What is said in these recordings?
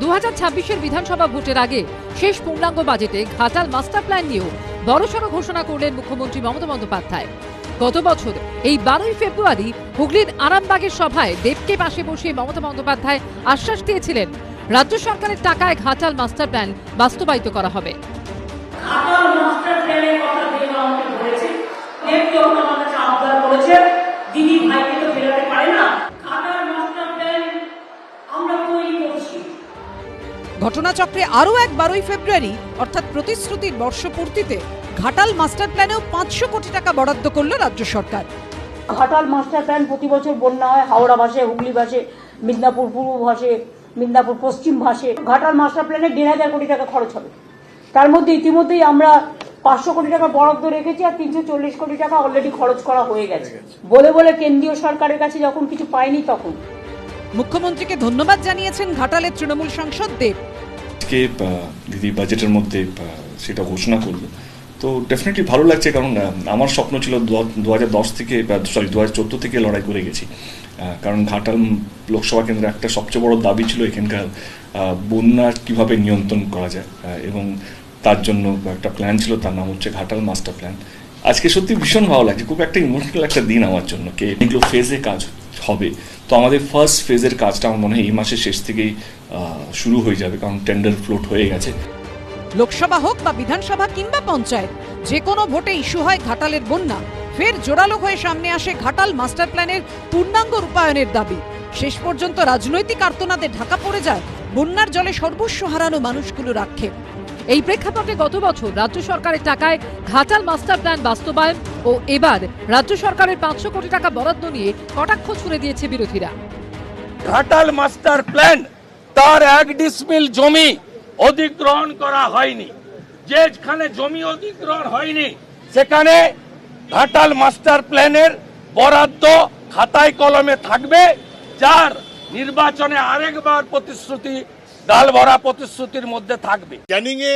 দু হাজার বিধানসভা ভোটের আগে শেষ পূর্ণাঙ্গ বাজেটে ঘাটাল মাস্টার প্ল্যান নিয়েও বড়সড় ঘোষণা করলেন মুখ্যমন্ত্রী মমতা বন্দ্যোপাধ্যায়। গত বছর এই বারোই ফেব্রুয়ারি হুগলির আরামবাগের সভায় দেবকে পাশে বসে মমতা বন্দ্যোপাধ্যায় আশ্বাস দিয়েছিলেন, রাজ্য সরকারের টাকায় ঘাটাল মাস্টার প্ল্যান বাস্তবায়িত করা হবে। খাতার মাস্টার প্ল্যানের কথা দেব আমাকে বলেছে দেব যখন আমার কাছে আবদার করেছে দিদি ভাইকে তো ফেরাতে পারে না খাতার মাস্টার প্ল্যান আমরা তৈরি করছি ঘটনাচক্রে আরও এক বারোই ফেব্রুয়ারি, অর্থাৎ প্রতিশ্রুতির বর্ষপূর্তিতে, ঘাটাল মাস্টার প্ল্যানেও পাঁচশো কোটি টাকা বরাদ্দ করল রাজ্য সরকার। ঘাটাল মাস্টার প্ল্যান প্রতি বছর বন্যা হয়, হাওড়া ভাসে, হুগলি ভাষে মিদনাপুর পূর্ব ভাষে মিদনাপুর পশ্চিম ভাষে ঘাটাল মাস্টার প্ল্যানে দেড় হাজার কোটি টাকা খরচ হবে। তার মধ্যে ইতিমধ্যেই আমরা পাঁচশো কোটি টাকা বরাদ্দ রেখেছি আর তিনশো চল্লিশ কোটি টাকা অলরেডি খরচ করা হয়ে গেছে। বলে বলে কেন্দ্রীয় সরকারের কাছে যখন কিছু পায়নি তখন মুখ্যমন্ত্রীকে ধন্যবাদ জানিয়েছেন ঘাটালের তৃণমূল সাংসদ দেব। আজকে দিদি বাজেটের মধ্যে সেটা ঘোষণা করল তো ডেফিনেটলি ভালো লাগছে কারণ আমার স্বপ্ন ছিল দু হাজার দশ থেকে সরি দু হাজার চোদ্দ থেকে লড়াই করে গেছি। কারণ ঘাটাল লোকসভা কেন্দ্রে একটা সবচেয়ে বড় দাবি ছিল এখানকার আহ, বন্যা কীভাবে নিয়ন্ত্রণ করা যায় এবং তার জন্য একটা প্ল্যান ছিল তার নাম হচ্ছে ঘাটাল মাস্টার প্ল্যান আজকে সত্যি ভীষণ ভালো লাগছে খুব একটা ইমোশনাল একটা দিন আমার জন্য। কে এগুলো ফেজে কাজ হবে। তো আমাদের ফার্স্ট ফেজের কাজটা আমার মনে হয় এই মাসের শেষ থেকেই শুরু হয়ে যাবে, কারণ টেন্ডার ফ্লোট হয়ে গেছে। লোকসভা হোক বা বিধানসভা কিংবা পঞ্চায়েত, যে কোনো ভোটে ইস্যু হয় ঘাটালের বন্যা, ফের জোরালো হয়ে সামনে আসে ঘাটাল মাস্টার প্ল্যানের পূর্ণাঙ্গ রূপায়ণের দাবি। শেষ পর্যন্ত রাজনৈতিক আর্তনাদে ঢাকা পড়ে যায়, বন্যার জলে সর্বস্ব হারানো মানুষগুলোর আক্ষেপ। এই প্রেক্ষাপটে গত বছর রাজ্য সরকারের টাকায় ঘাটাল মাস্টার প্ল্যান বাস্তবায়ন ও এবার রাজ্য সরকারের পাঁচশো কোটি টাকা বরাদ্দ নিয়ে কটাক্ষ ছুড়ে দিয়েছে বিরোধীরা। ঘাটাল মাস্টার প্ল্যান তার এক ডিসমিল জমি অধিগ্রহণ করা হয়নি। যেখানে জমি অধিগ্রহণ হয়নি, সেখানে ঘাটাল মাস্টার প্ল্যানের বরাদ্দ খাতায় কলমে থাকবে, যার নির্বাচনে আরেকবার প্রতিশ্রুতি ডাল ভরা প্রতিশ্রুতির মধ্যে থাকবে। ক্যানিংয়ে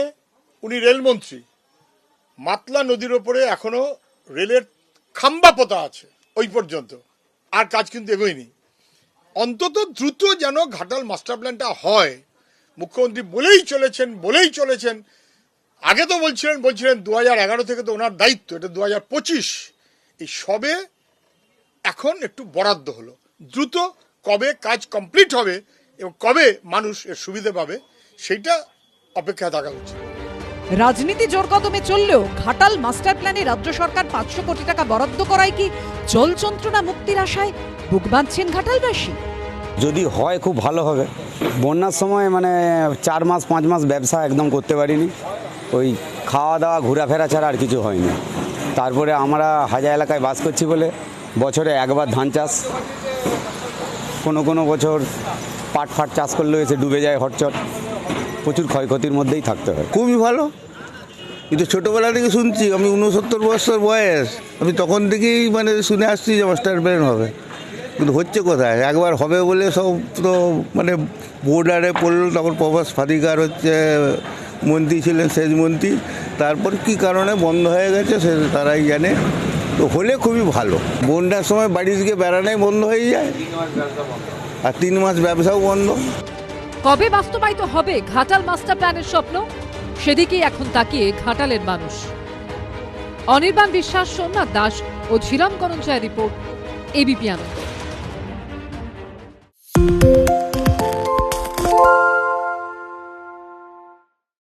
উনি রেলমন্ত্রী। মাতলা নদীর ওপরে এখনও রেলের খাম্বা পোতা আছে, ওই পর্যন্ত। আর কাজ কিন্তু এগোয়নি। অন্তত দ্রুত যেন ঘাটাল মাস্টার প্ল্যানটা হয়। মুখ্যমন্ত্রী বলেই চলেছেন বলেই চলেছেন। আগে তো বলছিলেন বলছিলেন দু এগারো থেকে তো ওনার দায়িত্ব, এটা দু হাজার পঁচিশ। এই সবে এখন একটু বরাদ্দ হলো। দ্রুত কবে কাজ কমপ্লিট হবে এবং কবে মানুষ এর সুবিধে পাবে সেইটা অপেক্ষা থাকা উচিত। রাজনীতি জোর কদমে চললেও ঘাটাল মাস্টার প্ল্যানে রাজ্য সরকার পাঁচশো কোটি টাকা বরাদ্দ করায় কি জল যন্ত্রণা মুক্তির আশায় বুক বাঁধছেন ঘাটালবাসী? যদি হয় খুব ভালো হবে। বন্যার সময় মানে চার মাস পাঁচ মাস ব্যবসা একদম করতে পারিনি। ওই খাওয়া দাওয়া ঘোরাফেরা ছাড়া আর কিছু হয়নি। তারপরে আমরা হাজার এলাকায় বাস করছি বলে বছরে একবার ধান চাষ। কোনো কোনো বছর পাট ফাট চাষ করলেও এসে ডুবে যায় হটচট। প্রচুর ক্ষয়ক্ষতির মধ্যেই থাকতে হয়। খুবই ভালো। কিন্তু ছোটোবেলা থেকে শুনছি, আমি উনসত্তর বছর বয়স, আমি তখন থেকেই মানে শুনে আসছি যে মাস্টার প্ল্যান হবে। কিন্তু হচ্ছে কোথায়? একবার হবে বলে সব তো মানে বোর্ডারে পড়ল, তখন প্রভাস ফাদিকার হচ্ছে মন্ত্রী ছিলেন শেষ মন্ত্রী। তারপর কি কারণে বন্ধ হয়ে গেছে সে তারাই জানে। তো হলে খুবই ভালো। বন্যার সময় বাড়ি থেকে বেড়ানোই বন্ধ হয়ে যায়। আর তিন মাস ব্যবসাও বন্ধ। কবে বাস্তবায়িত হবে ঘাটাল মাস্টার প্ল্যানের স্বপ্ন? সেদিকেই এখন তাকিয়ে ঘাটালের মানুষ। অনির্বাণ বিশ্বাস, সোমনাথ দাস ও ঝিরাম করঞ্চায় রিপোর্ট এবিপি আনন্দ।